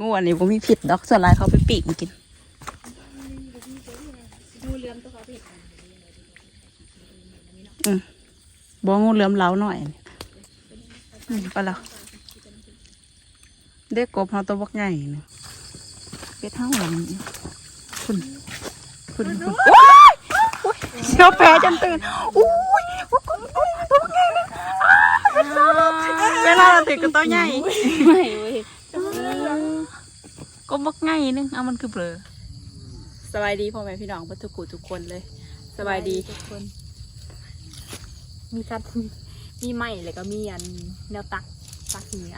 งูอันนี้ผมมีผิดดอกส่วนลายเขาไปปีกมากินอืมบองูเหลือมเล้าหน่อยนี่อืมไปแล้วเด็กกบเขาตัวบักใหญ่นี่เป็ดเท่าหลังคุณคุณคุณโอ้ยโอ้ยเสียวแผลจนตื่นอุ้ยโอ้ยกบกบตัวบักใหญ่เลยเวลาเราถึงกับตัวใหญ่ ก็บักง่ายนึงเอามันคือเบลอสบายดีพ่อแม่พี่น้องทุกกูทุกคนเลยสบายดีทุกคน มีกัดมีไม้แล้วก็มีอันแนวตักตักเหนือ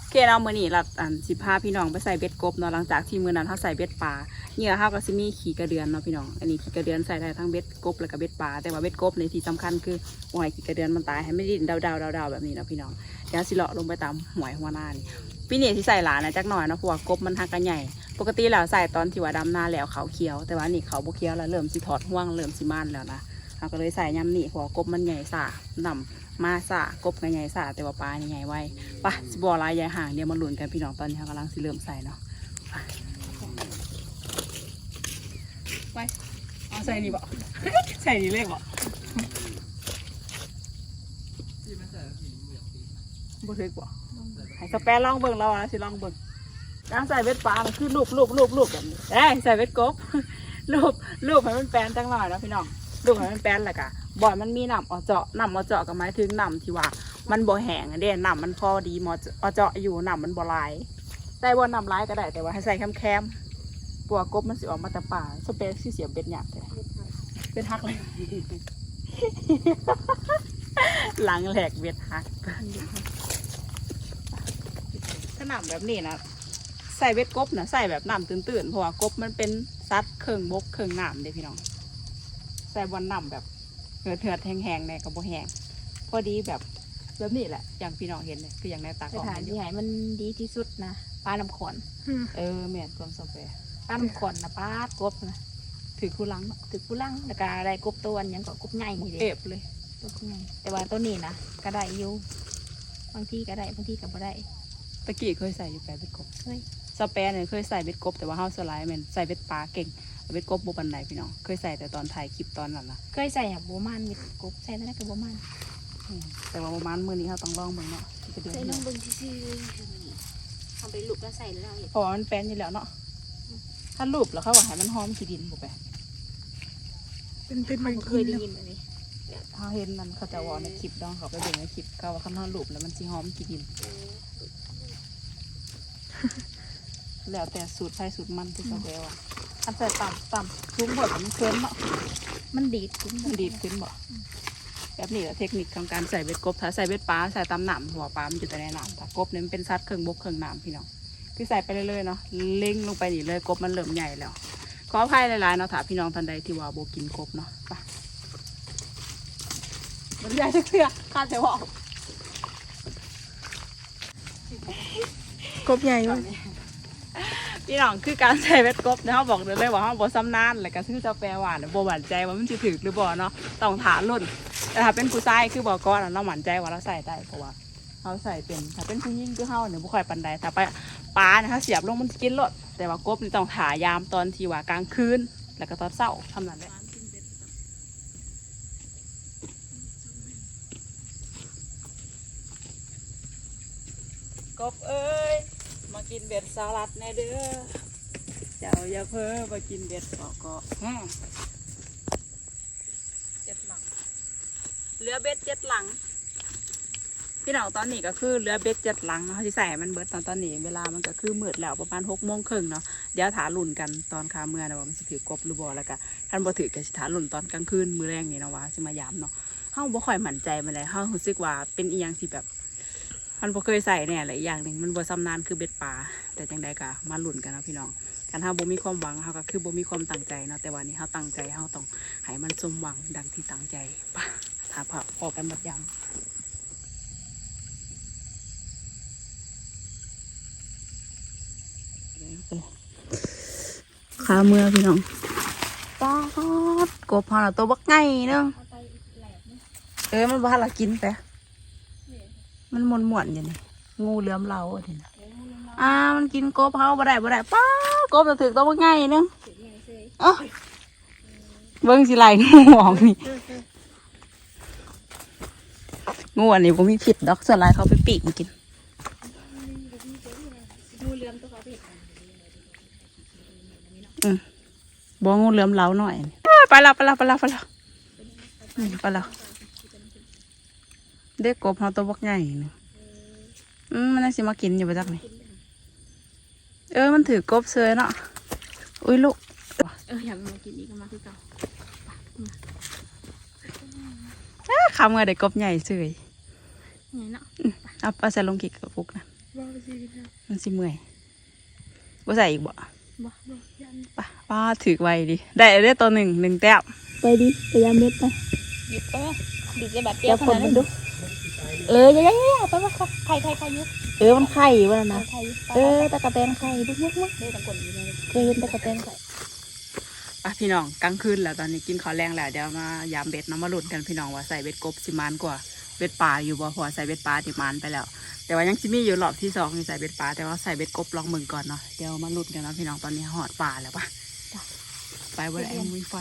โอเคเราเมื่อนี้เราอันสิพาพี่น้องไปใส่เบ็ดกบเนาะหลังจากที่มือนั้นเขาใส่เบ็ดปลาเหยื่อเขาก็สิมีขี่กระเดือนเนาะพี่น้องอันนี้ขี่กระเดือนใส่ได้ทั้งเบ็ดกบแล้วก็เบ็ดปลาแต่ว่าเบ็ดกบในที่สำคัญคือหวยขี่กระเดือนมันตายให้ไม่ดิ้นดาวดาวดาวดาวๆแบบนี้เนาะพี่น้องเดี๋ยวสิเลาะลงไปตามหวยหัวหน้านี่ พี่เนี่ยที่ใส่หลานนะจักหน่อยเนาะเพราะว่ากบมันหักกันใหญ่ ปกติแล้วใส่ตอนที่ว่าดำนาแล้วเขาเขียว แต่ว่านี่เขาบ่เขียวแล้วเริ่มสิถอดห่วงเริ่มสิมันแล้วนะเราก็เลยใส่ยำนี่เพราะว่ากบมันใหญ่สานำมาสากบก็ใหญ่สาแต่ว่าปลานี่ใหญ่ไว้ไปะสิบ่อลายใหญ่ห่างเดี๋ยวมาลุ้นกันพี่น้องตอนนี้เรากำลังสิเริ่มใส่เนาะไปเอาใส่นี่บ่ใส่นี่เลขบ่บ่ถึกบ่ ให้สแปรลองเบิ่งแล้วอะสิลองเบิ่งการใส่เวทปลานคือรูปรูปรูปรูปแบบนี้เอ้ยใส่เวทกบรูปรูปให้มันแปลนจังหน่อยนะพี่น้องรูปให้มันแปลนแหละกะบ่อยมันมีน้ำเอเจาะน้ำเอเจาะกับไม้ถึงน้ำที่ว่า มันบ่แห้งอะเด้น้ำมันพอดีมอเอเจาะอยู่น้ำมันบ่ไหลายใส่บ่น้ำไหลายก็ได้แต่ว่าให้ใส่แคมๆปัวกบมันสิออกมาแต่ป่าสเปซสิเสียเบ็ดหยาบเลยเป็นฮักเลยหลังแหลกเบ็ดฮัก น้ำแบบนี้นะใส่เบ็ดกบนะใส่แบบน้ำตื่นๆเพราะว่ากบมันเป็นซัดเครื่องบกเครื่องน้ำเด้พี่น้องใส่บนน้ำแบบเหือดเหือดๆแห้งๆในกระบแห้งพอดีแบบแบบนี้แหละ อย่างพี่น้องเห็นเลยคืออย่างในตาสกล้องถานเห็นอที่ยู่ไหนมันดีที่สุดนะปลาน้ำขอนเออแม่นความสเปรปลาน้ำขอนนะปลากบนะถือคู่หลังถือกุลังแล้วก็ได้กบตัวอันหยังก็กบใหญ่นี่เอเด็ฟเลยตัวใหญ่แต่ว่าตัวนี้นะก็ได้อยู่บางทีก็ได้บางทีก็บ่ได้ ตะกี้เคยใส่อยู่แปดเบ็ดกบเฮ้ยสเปรเนี่ยเคยใส่เบ็ดกบ แต่ว่าเฮาสไลด์แม่นใส่เบ็ดปลาเก่งแต่เบ็ดกบบ่ปันใดพี่น้องเคยใส่แต่ตอนถ่ายคลิปตอนนั้นนะเคยใส่หับโบมานมีกบใส่แล้วก็โบมานอืมแต่ว่าประมาณมื้อนี้เราต้องลองเบิ่งเนาะที่จะเดือนใส่นี้น้องเบิ้งที่ซื่อทำไปลูกแล้วใส่แล้วเห็นเพราะว่ามันแป้นอยู่แล้วเนาะถ้ารูปแล้วเขาบอกให้มันหอมขี้ดินบุไปเป็นเป็นมัมันนเคยได้ยินแบบนี้เขาเห็นมันเขาจะวอในคลิปดองเขาไปเบิ่งในคลิปเขาว่าเขานอนรูปแล้วมันสิหอมขี้ดิน แล้วแต่สูตรใครสูตรมันที่เขาแววอะอันใส่ต่ำต่ำสูงกว่ามันเคินเนาะมันดีดขึ้นมันดีดขึ้นบ่แบบนี้แหละเทคนิคของการใส่เบ็ดกบถ้าใส่เบ็ดปลาใส่ตำหนำหัวปลามันอยู่แต่ในน้ำถ้ากบเนี่ยมันเป็นสัตว์เครื่องบกเครื่องน้ำพี่น้องคือใส่ไปเรื่อยๆเนาะเล็งลงไปนี่เลยกบมันเริ่มใหญ่แล้วขออภัยหลายๆเนาะถ้าพี่น้องท่านใดที่ว่าโบกินกบเนาะไปมันใหญ่จะเคลียข้าจะบอกกบใหญ่วะ พี่น้องคือการใส่เวทกบเนี่ยเขาบอกเลยว่าเขาบอซ้ำนานแล้วก็คือจะแปลว่านโบหวั่นใจว่ามันจะถึกหรือบ่เนาะต้องถามรุ่นแต่ถ้าเป็นผู้ชายคือบอกก้อนเราหวั่นใจว่าเราใส่ได้เพราะว่าเขาใส่เป็นถ้าเป็นผู้หญิงคือเขาเนี่ยบุค่อยปันใดถ้าไปปลาเนี่ยถ้าเสียบลงมันกินรดแต่ว่ากบนี่ต้องถายามตอนที่ว่ากลางคืนแล้วก็ตอนเช้าทำนั้นแหละกบเอ้ย มา กินเบ็ดสลัดแน่เด้อ เจ้าอย่าเพ้อมากินเบ็ดเกาะเกาะเจ็ดหลังเรือเบ็ดเจ็ดหลัง พี่น้องตอนนี้ก็คือเรือเบ็ดเจ็ดหลังเนาะที่ใส่มันเบิดตอนตอนนี้เวลามันก็คือมืดแล้วประมาณหกโมงครึ่งเนาะ เดี๋ยวถาลุ่นกันตอนคาเมื่อนะว่ามันสิถือกบหรือบ่แล้วก็ท่านบ่ถือก็สิถาลุ่นตอนกลางคืนมือแรงนี่เนาะว่าสิมายามเนาะเฮาบ่ค่อยมั่นใจมาเลยเฮารู้สึกว่าเป็นอีหยังที่แบบ มันบ่เคยใส่แน่เลยอย่างหนึ่งมันบ่ซำนานคือเบ็ดปลาแต่จังใดก็มาหลุนกันนะพี่น้องการเฮาบ่มีความหวังเฮาก็คือบ่มีความตั้งใจเนาะแต่วันนี้เฮาตั้งใจเฮาต้องให้มันสมหวังดังที่ตั้งใจปะถ้าพอพอกันบัดยำขาเมื่อพี่น้องป๊อดกบพอละตัวบักไงเนาะเอาไปแหลกนี่เอ้ยมันบ้าละกินไป มันมวนมวนอยู่นี่งูเหลือมเราอะทีนะอ่ามันกินกบเฮาบ่ได้บ่ได้ป้ากบจะถึกตัวบ่ง่ายนึงเอ้าเบิ่งสิไลงูออกนี่งูอันนี้บ่มีผิดดอกส่วนลายเขาไปปีกมันกินอืมบ่งูเหลือมเหลาหน่อยอ้าไปและไปและไปและไปและอืมไปและ เด็กกบเฮาตัวบักใหญ่นึงอืมมันน่าสิมากินอยู่ประจักนี่เออมันถือกบเซยเนาะอุ้ยลูกเอออยากมากินอีกก็มาคือเก่าอ้าคำเงยได้กบใหญ่เสยไงเนาะเอาเอาใส่ลงกิกกับฟุกนะว่าไปสิพี่น้องมันสิเมื่อยว่าใส่อีกบ่บ่บ่ยันป่ะป้าถือไว้ดิได้ได้ตัวหนึ่งหนึ่งแต้มไปดิพยายามเม็ดไปหยิบไปไหมดิบจะแบบเปรี้ยวขนาดนั้นดู เออย่าอย่าอย่าไปว่าไข่ไข่ไข่ยุกเออมันไข่วะนะไข่ยุกเออตะกะแตนไข่ดุกมุกมุกเด้ตะกนอยู่เลยเคยเห็นตะกะแตนไข่ปะพี่น้องกลางคืนแล้วตอนนี้กินข้าวแรงแล้วเดี๋ยวมายามเบ็ดน้ำมาหลุนกันพี่น้องว่าใส่เบ็ดกบสิมานกว่าเบ็ดปลาอยู่บ่พอใส่เบ็ดปลาที่มานไปแล้ว แต่ว่ายังซิมีอยู่รอบที่สองนี่ใส่เบ็ดปลาแต่ว่าใส่เบ็ดกบลองมึงก่อนเนาะเดี๋ยวมาหลุนกันนะพี่น้องตอนนี้หอดปลาแล้วปะ ไปบ่ได้มีไฟ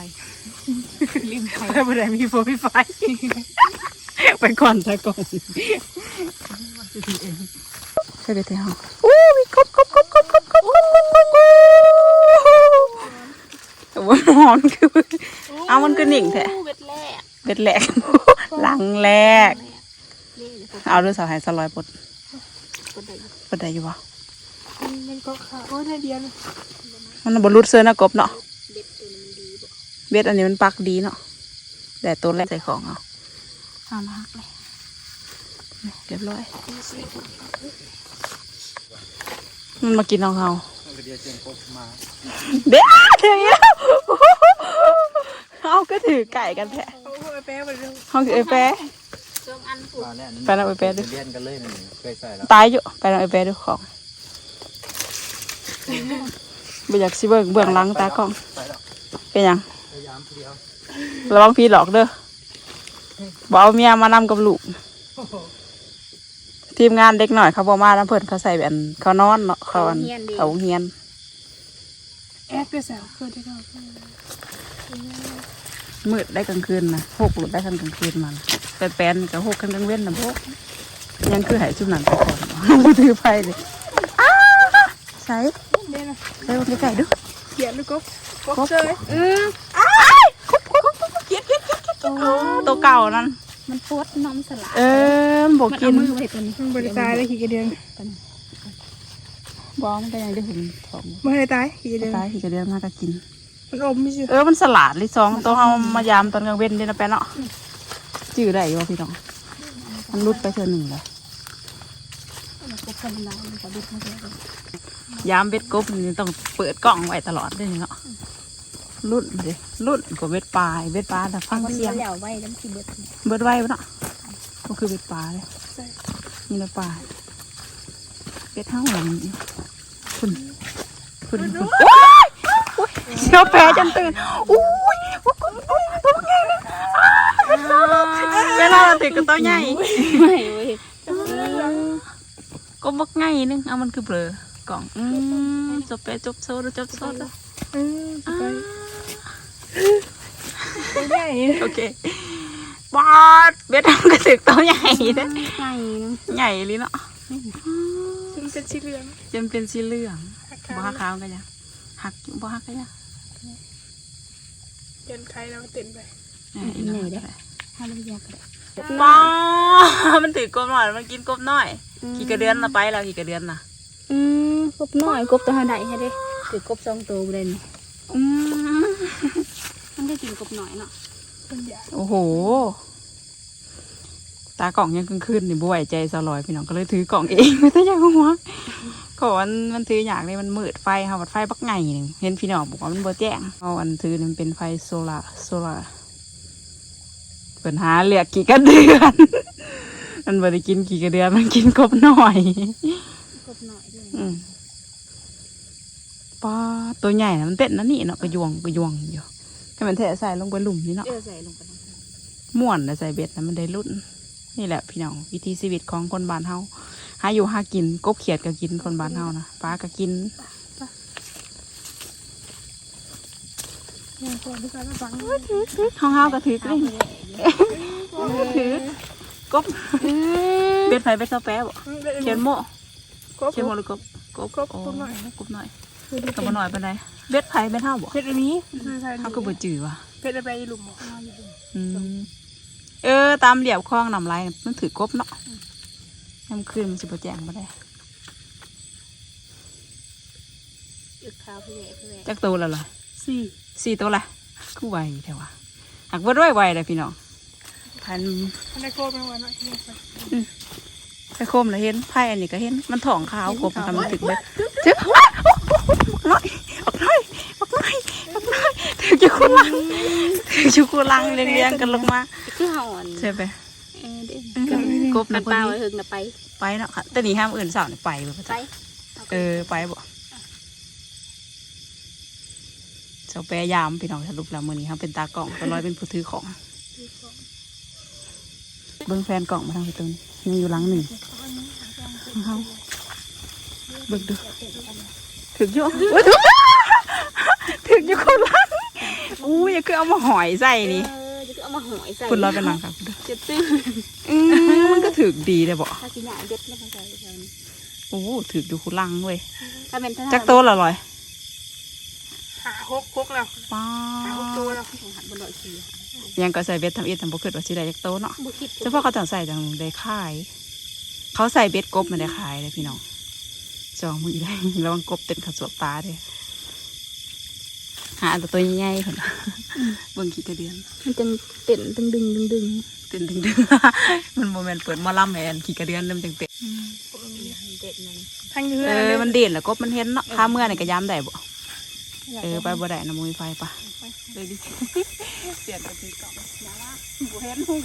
ลืมไข่ไปบ่ได้มีโฟมีไฟ ไปก่อนไปก่อนใช่ไปเที่ยวโอ้มีกบกบกบกบกบกบกบกบกบแต่ว่าหอนคือเอามันก็หนิ่งแท้เบ็ดแรกเบ็ดแหลกหลังแรกนี่เดี๋ยวผมเอาด้วยสาวหายสลอยปลดกดได้อยู่ปลดได้อยู่บ่มันก็ขาโอ้ยได้เดียวเลยมันบรลุดเสื้อนะกบเนาะ เบ็ดอันนี้มันปักดีเนาะแต่ตัวแรกใส่ของเอาเอามาหักเลยเรียบร้อย มันมากินเองเขาเด็กถึงแล้วเอาก็ถือไก่กันแท้ห้องเอเป้ไปนำเอเป้ดูตายอยู่ไปนำเอเป้ดูของไม่อยากซิเบิ้งเบื้องหลังตากล้อง เป็นหยังพยายามเดียวระวังพี่หลอกเด้อบอกเอาเมียมานำกับลูก ทีมงานเด็กหน่อยเขาบอกมาแล้วเพิ่นเขาใส่แบบเขานอนเนาะเขาอันเขาเฮียนแอดไปแสวเกิดได้ก็มืดได้กลางคืนนะหกหลุดได้กลางคืนมันแปนแปนๆกับหกกลางเว้นนะพวกยังคือหายชุบหนังไปก่อนเนาะมือถือไฟเลยอ้าใส่เด่นนะใส่ลงใกล้ๆดูเขียนเลยกบ กบเจยอืมอ้ายคุบคุบคุบคุบเกียดเกียดเกียดเกียดอ้าวตัวเก่านั่นมันปวดน้ำสลายเออมันบอกมันกิเอานมือไปตัวนี้มันบริตายเลยขี่กระเดือนบอกมันก็ยังได้เห็นของไม่ได้ตายขี่กระเดือนตายที่กระเดือนมากก็กิน มันอมไม่ใช่เออมันสลัดเลยสองตัวเอามายามตอนกลางเว้นด้วยนะแปะเนาะจื้อได้อยู่ว่าพี่น้อง มันรุดไปเท่าหนึ่งเลยมันก็คนละมันก็ดุมันก็ดุยามเบ็ดกบนี่ต้องเปิดกล้องไว้ตลอดเลยเนาะ รุ่นเลยรุ่นกว่าเบ็ดปลายเบ็ดปลาแต่ฟังมันเสียงแล้วไว้แล้วมันสิเบิดเบิดไว้ปะเนาะก็คือเบ็ดปลาเลยนี่ละปลาเบ็ดเท่าไหร่นี่คุณคุณคุณโอ้ยโอ้ยเสียวแปรจนตื่นอุ้ยอุ้ยอุ้ยตัวใหญ่เลยอ้าวเวลาเราติดก็ตัวใหญ่ไม่เว้ยก็บักง่ายนึงเอามันคือเบลอกล่องอืมจบไปจบโซดจบโซดอืมไป ตัวใหญ่โอเคบาดเบ็ดมันก็ถึกตัวใหญ่เด้อไงใหญ่เลยเนาะมันเป็นสีเหลืองจนเป็นสีเหลืองบ่ฮักขาวกันยังหักอยู่บ่ฮักกันยังยันใครเราเต้นไปถ้าเราอยากได้ว้ามันถือกบหน่อย มันกินกบน้อย ขี่กระเดือนละไปแล้วขี่กระเดือนน่ะอืมกบน้อยกบตัวหาใดให้เด้คือกบสองตัวเลยนี่อืมมั นได้กินกบน้อยเนาะคนใหญ่โอ้โห ตากล่องยังกลางคืนนี่บ่ไหวใจสลอยพี่น้องก็เลยถือกล่องเองไม่ต้องอยากหัวก็มันมันถืออย่างนี้มันมืดไฟค่ะวัดไฟบักไงหนึ่งเห็นพี่น้องบอกว่ามันบ่แจ้งเอาอันถือนี่มันเป็นไฟโซลาร์โซลาร์เปิดหาเหลือกกี่กระเดือน มันบ่ได้กินกี่กระเดือนมันกินกบหน่อยกบน้อยด้วยอืมป้าตัวใหญ่นะมันเต้นนะนี่เนาะกระยวงกระยวงอยู่ ให้มันแทะใส่ลงไปหลุมนี่เนาะเออใส่ลงไปนะม่วนนะใส่เบ็ดนะมันได้รุ่น นี่แหละพี่น้องวิธีชีวิตของคนบ้านเฮาหหาอยู่หากินกบเขียดก็กินคนบ้านเฮานะปลาก็กินเนี่ยก่อนที่การมาฟังห้องเฮาก็ถือนี่ถือกบเบ็ดไฟเบ็ดเซาแป๊ะบ่เขียนโม่ครบเขียนโม่หรือกบกบกบโอ้กบหน่อยกบหน่อย กบบ่หน่อยปานใดเบ็ดไฟเบ็ดเฮาบ่เพชรอันนี้ใช่เฮาก็บ่จื้อว่ะเพชรไปหลุมหมออืมเออ ตามเหลียบคลองนำลายมันถือกบเนาะยามคืนมันสิบ่แจ้งบ่ได้อึกขาวพี่แหวพี่แหวจักตัวแล้วล่ะสี่สี่ตัวละคือไวแท้ว่ะหักบ่ด้วยไวเลยพี่น้องพันอันนี้โคตรเป็นวันละที่ไป ไปโคมแล้วเห็นไพ่อันนี้ก็เห็น มันถ่องขาวกบมันทำมันถึกเบ็ดถึกน้อยออกน้อยออกน้อยออกน้อยถึกอยู่คูลังถึกอยู่คูลังเรียงๆกันลงมา คือเฮาอันใช่ไปเออเด้กบมันะนพอเปล่าดีไว้ถึงน่ะไป ไปเนาะค่ะแต่นี่ห้ามอื่นสาวนี่ไปบ่ประไปจ๊ะเออไปบ่เจ้าแปรยามพี่น้องสรุปแล้วมื้อนี้ครับเป็นตากล่องตะลอยเป็นผู้ถือของ เบิ่งแฟนกล่องมาทางพี่ตูนยังอยู่หลังหนึ่งเอาเบิ่งดูถึงอยู่อุ๊ยถึงอยู่คนหลังอู้ยอย่าคือเอามาหอยใส่นี่เออจะเอามาหอยใส่คุณรอเป็นหลังครับคุณดูจะตื้ออืมมันก็ถึกดีเลยบ่ถ้าสิหยาเด็ดแล้วมันใส่เพิ่นโอ้ถึกอยู่คุณลังเว้ยถ้าเป็นถ้าจักโตละลอยหาหกหกแล้วป้าหาหกตัวแล้วหันบนดอยขี้ ยังก็ใส่เบ็ดทำอีททำบ่คิดว่าสิได้จักโตเนาะบ่คิดเฉพาะเขาจังใส่จังได้ขาย เขาใส่เบ็ดกบมันได้ขายเลยพี่น้องจองมือได้ระวังกบเต็มขสวบตาเด้อหาแต่ตัวใหญ่ๆคนน่ะเบิ่งขี้กระเดือนมันจังเต้นดึงดึงดึงดึงเต้นดึงดึงมันโมเมนเปิดหมอลำแมนขี้กระเดือนเริ่มจังเตะเด็ดมันทั้งเยืเออมันเด่นแหละกบมันเห็นเนาะข้าเมื่อนี่ก็ย้ำได้บ่ เออไปบ่ได้นะมุ้ยไฟปะเลยดิเปลี่ยนไปที่กล่องอย่าว่าบ่เห็นหุ่ง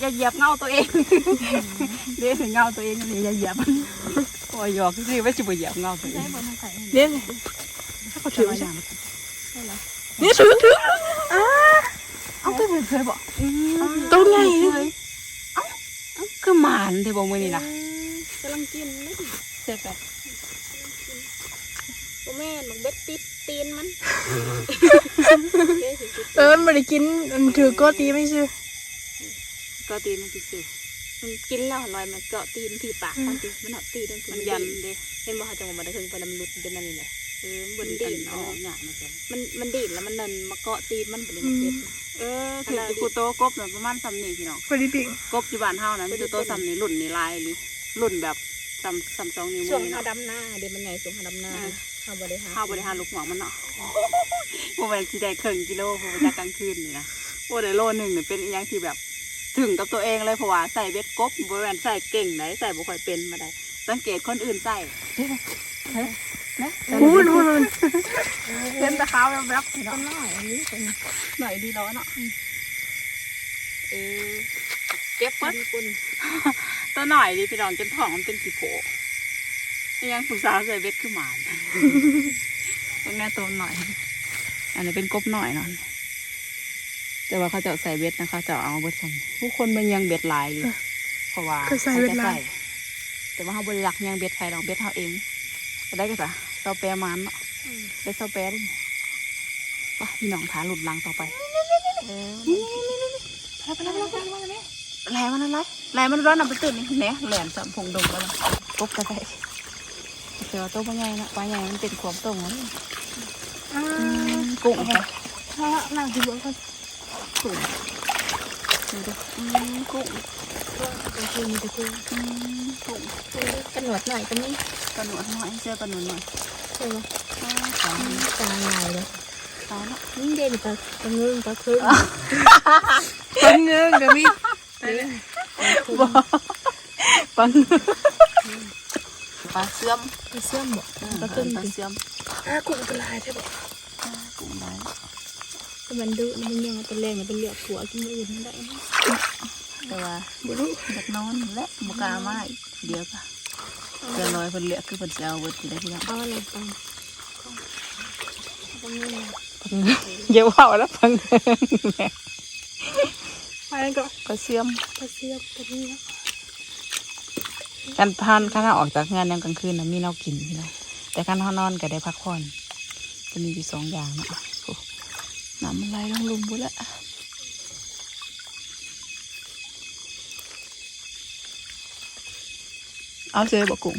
อย่าเหยียบเงาตัวเองเด้เงาตัวเองนี่อย่าเหยียบโอ้ยหยอกคือว่าจะบ่เหยียบเงาตัวเองเล่นเขาถือใช่นี่ถือถืออ่าเอาไปเคยบอกตัวใหญ่เลยเอ้าเอ้าคือหมานเทบอกมือนี่นะกำลังกินเลยเจ็บไปบ่แม่นมันเบ็ด ติดตีนมันเออมันไม่ได้กินมันถือก็ตีไม่ใช่ก็ตีมันติดสิมันกินแล้วลอยมันเกาะตีนที่ปากมันติมันหอดตีนมันยันเด้เห็นบ่เขาจังหวะมันได้ถึงไปลำลุดเป็นนั่นนี่แหละเออมันดีนเอาหยาบนะจ๊ะมันมันดีดแล้วมันนั่นมาเกาะตีนมันเป็นมันเจ็บเออถือกูโตกบแบบประมาณซ้ำนี่พี่น้องพอดีปิ่งกบอยู่บ้านเฮานะมีตัวโตซ้ำนี่รุ่นนี่ลายเลยรุ่นแบบซ้ำซ้ำสองนิ้วช่วงมือเขาเนาะดำหน้าเดี๋ยวมันใหญ่ช่วงเขาดำหน้าเขาบริหารข้าวบริหารลูกหัวมันเนาะโมเมนต์ที่ได้ครึ่งกิโลเพราะว่าจะกลางคืนนี่นะโอ้ได้โลหนึ่งเนี่ยเป็นอีหยังที่แบบถึงกับตัวเองเลยเพราะว่าใส่เบ็ดกบบริเวณใส่เก่งไหนใส่บ่ค่อยเป็นมาได้ สังเกตคนอื่นใส่นะพูดพูดเห็นแต่ขาวแบบๆต้เนาะนน้อยอันนี้เป็นหน่อยดีร้อนเนาะเออเก็บพอเพิ่นดีปุ่นตัวหน่อยดิพี่น้องจนท้องมันเป็นสีโผอีห ยังผู้สาวใส่เบ็ดคือหมานตรงนี้ตัวหน่อย อันนี้เป็นกบหน่อยเนาะแต่ว่าเขาจะใส่เบ็ดนะคะจะเอาเบ็ดสันผู้คนมันยังเบ็ดหลายอยู่เพราะว่าก็ใส่เวลาแต่ว่าเขาบริรักยังเบ็ดใครลองเบ็ดเขาเองก็ได้ก็จ้ะเซาแปรมันเนาะได้เซาแปรด้วยไปพี่น้องขาหลุดลังต่อไปเออแหลมันอะไรแหลมันร้อนนำไปตื่นนี่แหนแหลมสัมพงดงก็แล้วกบก็ได้ เสือตัวปลาใหญ่นะปลาใหญ่มันเป็นขวบตรงนั้นอ่ากุ้งไปถ้าหนังที่บอกเขากุ้งดูดิอืมกุ้งเป็นคือมีแต่คืออืมกุ้งกระหนวดหน่อยก็มีกระหนวดหน่อยเสื้อกระหนวดหน่อยใช่ไหมอ้าวสาวตาใหญ่เลยสาวเนาะนี่เด่นปลาปลาเงินปลาคืนต้นเงินกับมีบ่ปัง ปลาเสื่อมปลาเสื่อมบ่ปปลาลาเคืนปลาเสื่อมอ่ากุ้งกระไรใช่ปะกุ้งได้ก็มันดุมันยังเป็นแรงเป็นเหลือกหัวกินอื่นไม่ได้นะแต่ว่าบุรุเด็กนอนและบุกล้ามาอีกเดียวค่ะเดี๋ยวลอยเพิ่นเลือกคือเพิ่นสิเอาเบิดสิได้พี่น้องเอาอะไรไปปลาเงินเยอะว่าแล้วพังไฟนั่นก็ก็เสื่อมกระเทียมตัวนี้นะ กันพันข้าออกจากงานยามกลางคืนนะมีแนวกินพี่น้องแต่การนอนก็ได้พักผ่อนก็มีอยู่สองอย่างเนาะโอ้น้ำมันไหลลงหลุมบุละเอาเจอบอกกุ้ง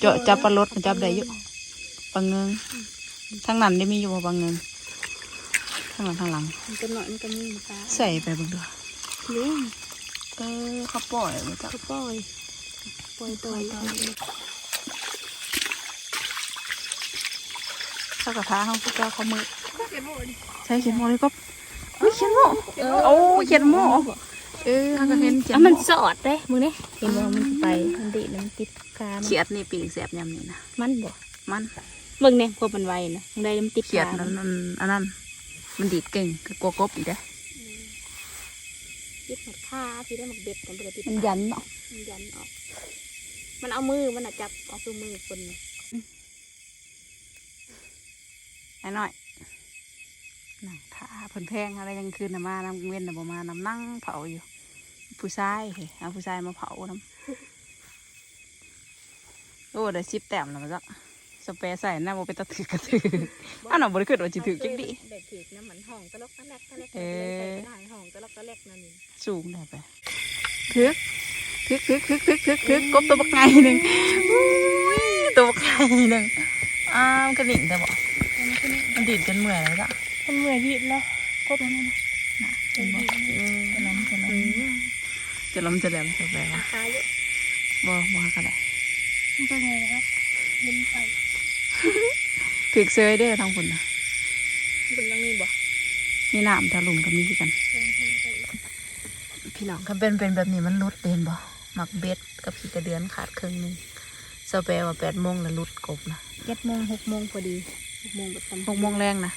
เจาะจับปลาลดมันจับได้อยู่ปลาเงิงทั้งนั้นได้มีอยู่บ่ปลาเงิงทั้งหลังทั้งหลังมันเป็นหน่อยมันก็มีปลาใส่ไปเบิ่งดูลุงเออเขาปล่อยมาจากเขาปล่อย ปล่อยตัวอยู่ข้าวกระทะเขาพวกเจ้าเขามือเก็บหมดดิใช่เขียนโมเลยก็เฮ้ยเขียนโมโอ้เขียนโมเออเขาก็เห็นเขียนอะโมมันสอดเด้มึงเนี่ยเห็นว่ามันสิไปมันดีนะมันติดกามันเขียดนี่ปีกแสบยำนี่นะมันบ่มันเบิ่งเนี่ยกบมันไวนะมึงได้มันติดเขียดขานั้นมันอันนั้นมันดีดเก่งก็กลัวกบอีกได้ติดหมดขาพี่ได้หมดเบ็ดกันบ่ได้ติดมันยันเนาะมันยันออก มันเอามือมันอะจับเออกคือมือคนน่ะไอ้น้อยนั่งท่าเพิ่นแพงอะไรกลางคืนน่ะมาน้ำเว้นน่ะบ่มาน้ำนั่งเผาอยู่ ผู้ชายเฮ้ยเอาผู้ชายมาเผาน้ำโอ้ได้สิบแต้มแล้วมันก็สเปรย์ใส่หน้าโมเป็นตะถือกระถืออันนั้นบริขึ้นว่าจิถือจักดิเด็กถือนะเหมือนห้องตะลกตะแลกตะแลกเออใส่ไปได้ห้องตะลกตะแลกนั่นนี่สูงได้ไปทึก ทึกทึกทึกทึกทึกทึกกบตัวบักไงหนึ่งอุ้ยตัวบักไงหนึ่งอ้าวกระดิ่งแต่บอกมันดิ่งจนเมื่อยแล้วจ้ะมันเหนื่อยดิแล้วก็เป็นนั่นเห็นบอกเออจะล้มจะล้มจะล้มจะแหลมจะแหลมราคาเยอะบ่บ่ก็ได้มันเป็นไงนะครับยินไปถึกเซยเด้อทางคุณนะเป็นยังมีบ่มีน้ำทะลุมก็มีคือกันพี่น้องคันเป็นเป็นแบบนี้มันรุดเด่นบ่ หมักเบ็ดกับพี่กระเดือนขาดครึ่งหนึงสเปรย์ว่าแปดโมงแล้วรุดกบนะเจ็ดโมงหกโมงพอดีหกโมงแบบทำหกโมงแรงนะ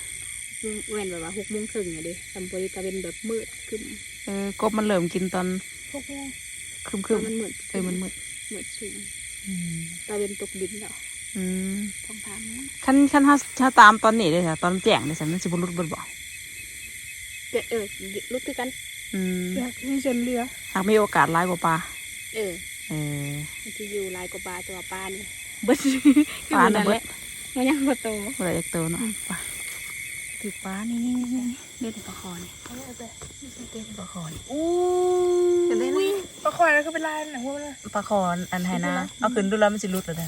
เว้นแบบว่าหกโมงครึ่งอะดิทำพอดีตะเป็นแบบมืดขึ้นเออกบมันเริ่มกินตอนพวกนี้ครึมครึมมันมืดเออมันมืดมืดสูงอืมตะเป็นตกดินแล้วอืมท้องทางนั้นขั้นขั้นถ้าถ้าตามตอนนี้เลยค่ะตอนแจ้งเลยสันมันสิบรุดบดบ่เกิดเออลุกคือกันอืมอยากที่จนเรือหากมีโอกาสร้ายกว่าปลา เออเออมันจะอยู่ลายกว่าปลาตัวปลานี่เบิดปลาน่ะเบิดมันยังบ่โตบ่ได้จักโตเนาะปลาถือปลานี่นี่นี่นี่เด็ดปลาคอนี่เด็ดปลาคอนี่อู้เห็นได้นะปลาคอยแล้วก็เป็นลายหนังพวกนั้นปลาคอนอันไหนนะเอาขึ้นดูแล้วมันสิรุดแล้วเด้อ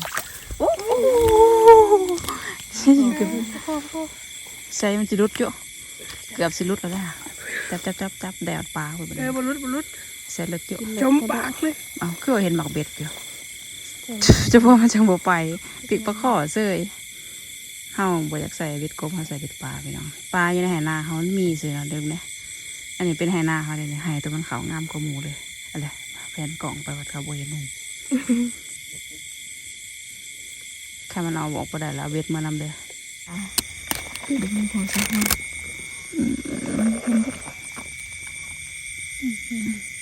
โอ้โหใส่มันสิรุดอยู่เกือบสิรุดแล้วนะจับจับจับจับแดดปลาไปเลเอยอบรรลุบรรลุ ใส่รถอยู่จมปากเลยเอาคือว่าเห็นหมักเบ็ดอยู่เจะพาะมันจังบ่ไปติดปลาข้อเสยเฮาบ่อยากใส่เบ็ดกบเฮาใส่เบ็ดปลาไปน้องปลาอยู่ในไหนาเฮามันมีเสือเดิมเนี่ยอันนี้เป็นไหนาเขาเลยเนี่ยไหตัวมันขาวงามกว่าหมูเลยอะไรแผนกล่องไปวัดเขาบ่เห็นหนุ่มแค่มันเอาบอกบ่ได้แล้วเอาเบ็ดมานำเด้อเด็กมันพอสักหน่อยเบอร์เออมีอยู่ไปสามกล้องเฮาจ้ะใส่สวยใส่เบ็ดซับกันของเราอันตีเออบ่มันสิถอดถอดออกก็ได้ห้ามบ่เห็นเบ็ดหรอทำอะไรก็ได้เบ็ดถือกบกำลังจีมือพี่น้องเบ็ดตัวมันถือกบใหญ่มันถืออี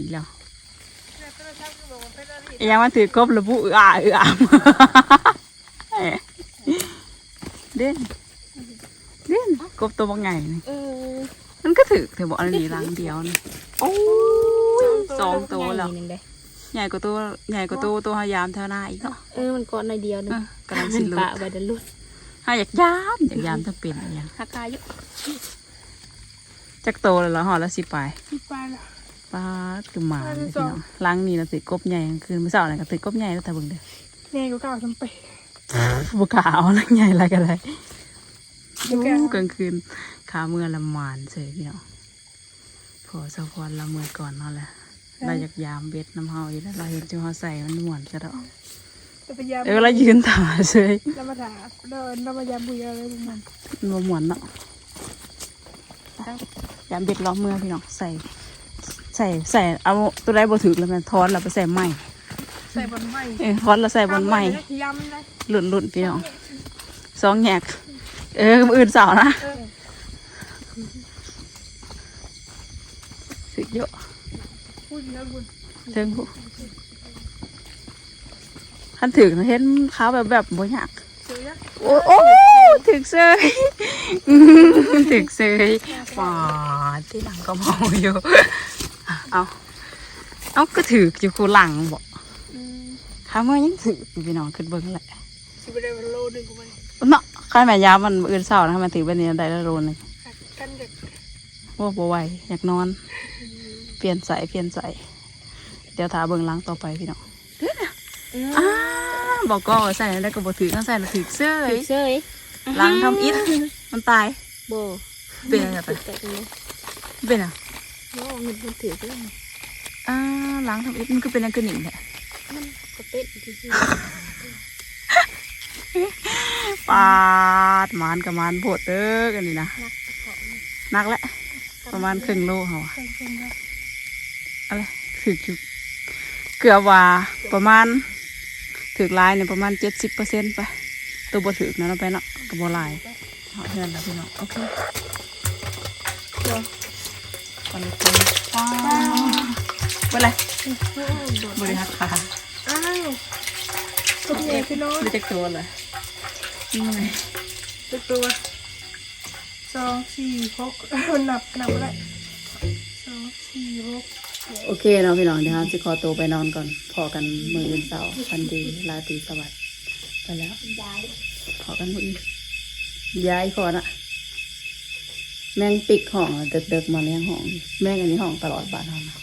กแล้วแต่ก็ทำก็บอกว่าเป็นอะไรอีกอยังมันถือกบระบุเอืออาเอืออามเอ๊ะเด่นเด่นกบตัวบางไงนี่เออ มันก็ถือเธอบอกอันนี้รังเดียวนี่โอ้ยสองตัวแล้วใหญ่หนึ่งเลยใหญ่กว่าตัวใหญ่กว่าตัวตัวหายามเท่าหน้าอีกเนาะเออมันก่อนหน่อยเดียวหนึงเออกำลังมัสินลุปะดไว้เดยวลุดถ้าอยากยามอยากยามถ้าเป็นอะไรอย่างราคาเยอะจักโตเลยเหรอหอละสิไปที่ปลาละป้าดคือหมาเลยพี่น้องล้างนี่นะติดกบใหญ่กลางคืนเมื่อเช้าเนี่ยก็ติดกบใหญ่แล้วแต่เบิ่งเด้อแน่ก็ก้าวจำไปบุกเอาอะไรใหญ่อะไรกันเลยเดี๋ยวแกโอ้กลางคืนขาเมื่อละหมานเฉยพี่น้องพอสะพรละเมื่อก่อนเนาะแหละเราอยากยามเบ็ดน้ำเฮาอยู่แล้วเราเห็นจุเฮาใส่มันม่วนจะดอกจะพยายามเออเรายืนถ่าเฉยแล้วมาถามแล้วแล้วมายามบุยอะไรพวกมันมันบ่ม่วนเนาะยามเบ็ดล้อมเมื่อพี่น้องใส่ ใส่ใส่เอาตัวใดบ่ถึกแล้วมันทอนเราไปใส่ไม้ใส่บนไม้เออทอนเราใส่บนไม้ยำนะหลุนหลุนพี่น้องสองแงก เออมืออื่นเสาร์นะถึกเยอะพูดแล้วคุณเทิงผู้คันถึกเห็นขาวแบบแบบบ่อยากเจอยักษ์โอ้โอ้ถึกเซยอืมถึกเซยหวาที่หลังก็เมาอยู่ เอาเอาก็ถึกอยู่คูหลังบอกถามว่ายังถึกอยู่พี่น้องขึ้นเบิ้งแหละสิบได้วันโลหนึ่งของมันเนาะ ข้าแม่ยามมันอื่นเศร้านะมันถือแบบนี้ได้ละโรนเลยหักกันเด็กว่าบ่ไหวอยากนอน เปลี่ยนใส่เปลี่ยนใส่เดี๋ยวถาเบิ้งหล้างต่อไปพี่น้องอ้าบอกก็ใส่ได้ก็บ่ถือต้องใส่แล้วถือเสื้อถึกเซยหล้างทำอิดมันตายโบเป็นอะไรไปแต่ตรงนี้เป็นอะโอ้เงินมันถือเรื่องอ่าหล้างทำอิดมันก็เป็นอันกระหนิ่งแหละมันก็เต้นที่สุด ปาดมานกับมานโพดเด้อกันนี่นะนักแหละประมาณครึ่งโลเหรอะอะไรถืออยู่เกือบว่าประมาณถือลายเนี่ยประมาณเจ็ดสิบเปอร์เซ็นต์ไปตัวบ่ถือนะเราไปเนาะกับบลายเอาเพื่อนแล้วพี่น้องโอเคเดี๋ยวก่อนเลยคุณว้าวเป็นไรบริหักขาอ้าวตัวใหญ่พี่น้องไม่จะโดนเลย นี่ไงเป็นตัวสองสี่หกมันนับนับอะไรสองสี่หกโอเคเนาะพี่น้องเดี๋ยวเราจะขอตัวไปนอนก่อน พอกันมืออื่นเสาร์พันดีลาตรีสวัสดิ์ไปแล้ว ย้ายขอกันมืออื่นย้ายก่อนอะแมงปิกห้องอะเด็กๆมาเลี้ยงห้อง แมงอันนี้ห้องตลอดบ้านห้องนะ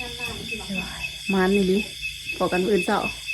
นานๆที่บอกมันนี่ดิพอกันมืออื่นเสาร์บ